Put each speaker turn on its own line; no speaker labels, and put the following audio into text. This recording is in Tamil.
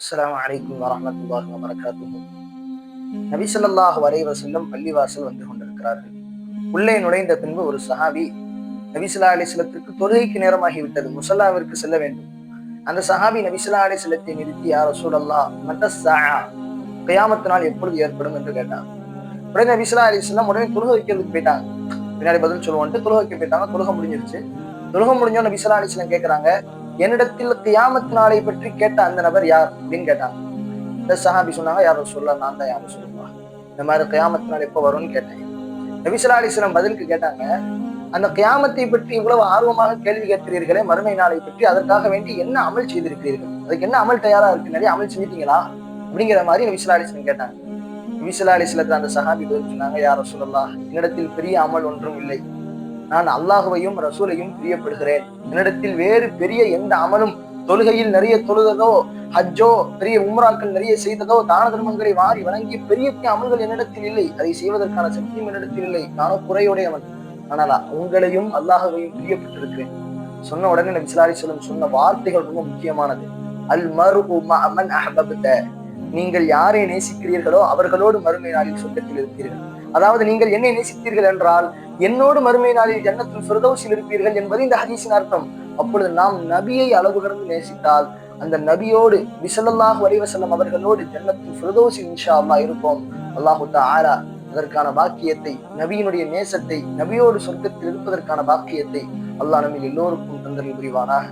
அஸ்ஸலாமு அலைக்கும் வரஹ்மத்துல்லாஹி வபரகாத்துஹு. நபி ஸல்லல்லாஹு அலைஹி வஸல்லம் பள்ளிவாசல் வந்து கொண்டிருக்கிறார்கள். உள்ளே நுழைந்த பின்பு ஒரு சஹாபி நபி ஸல்லல்லாஹு அலைஹி வஸல்லத்திற்கு தொழுகைக்கு நேரமாகி விட்டது. முஸல்லாவிற்கு செல்ல வேண்டும். அந்த சஹாபி நபி ஸல்லல்லாஹு அலைஹி வஸல்லத்தை நிறுத்தி யா ரசூலல்லாஹ் மத்த ஸாஆ கியாமத் நாள் எப்பொழுது ஏற்படும்? என்று கேட்டார் உடனே நபி ஸல்லல்லாஹு அலைஹி வஸல்லம் உடனே தொழுகை வைக்கிறதுக்கு போயிட்டாங்க. பின்னாடி பதில் சொல்லுவோன்ட்டு தொழுகை வைக்க போயிட்டாங்க. தொழுகை முடிஞ்சிருச்சு. தொழுகை முடிஞ்சோம் நபி ஸல்லல்லாஹு அலைஹி வஸல்லம் கேட்கறாங்க என்னிடத்தில் கியாமத் நாளை பற்றி கேட்ட அந்த நபர் யார் அப்படின்னு கேட்டாங்க இந்த சஹாபி சொன்னாங்க யாரும் சொல்ல நான் தான் யாரும் சொல்லுவா? இந்த மாதிரி கியாமத் நாள் எப்போ வரும்னு கேட்டேன். நபிசல்லா அலிஸ்லாம் பதிலுக்கு கேட்டாங்க அந்த கியாமத்தை பற்றி இவ்வளவு ஆர்வமாக கேள்வி கேட்கிறீர்களே மறுமை நாளை பற்றி அதற்காக வேண்டி என்ன அமல் செய்திருக்கிறீர்கள்? அதுக்கு என்ன அமல் தயாரா இருக்கு? நிறைய அமல் செஞ்சிட்டீங்களா? அப்படிங்கிற மாதிரி நபிசல்லா அலிஸ்லாம் கேட்டாங்க. நபிசல்லா அந்த சஹாபி பதில் சொன்னாங்க யாரும் சொல்லலாம் என்னிடத்தில் பெரிய அமல் ஒன்றும் இல்லை. நான் அல்லாஹுவையும் ரசூலையும் பிரியப்படுகிறேன். என்னிடத்தில் வேறு பெரிய எந்த அமலும் தொழுகையில் நிறைய தொழுததோ ஹஜ்ஜோ பெரிய உம்ராக்கள் நிறைய செய்ததோ தான தர்மங்களை வாரி வணங்கி பெரிய பெரிய அமல்கள் என்னிடத்தில் இல்லை. அதை செய்வதற்கான சக்தியும் என்னிடத்தில் இல்லை. நானோ குறையுடையவன். ஆனால் உங்களையும் அல்லாஹுவையும் பிரியப்பட்டிருக்கிறேன். சொன்ன உடனே நபி சிலாரி சொல்லும் சொன்ன வார்த்தைகள் ரொம்ப முக்கியமானது. அல் மரு மன் அஹபப்த. நீங்கள் யாரை நேசிக்கிறீர்களோ அவர்களோடு மறுமை நாளில் சொர்க்கத்தில் இருப்பீர்கள். அதாவது நீங்கள் என்னை நேசித்தீர்கள் என்றால் என்னோடு மறுமை நாளில் ஜன்னத்தில் ஃபிர்தௌஸில் இருப்பீர்கள் என்பது இந்த ஹதீஸின் அர்த்தம். அப்பொழுது நாம் நபியை அளவு கடந்து நேசித்தால் அந்த நபியோடு விசலல்லாஹு வரைவசல்லம் அவர்களோடு ஜன்னத்தில் சுரதோசி இன்ஷா அல்லா இருப்போம். அல்லாஹு ஆரா அதற்கான பாக்கியத்தை நபியினுடைய நேசத்தை நபியோடு சொர்க்கத்தில் இருப்பதற்கான பாக்கியத்தை அல்லாஹ் நம்ம எல்லோருக்கும் தந்தல் புரிவானாக.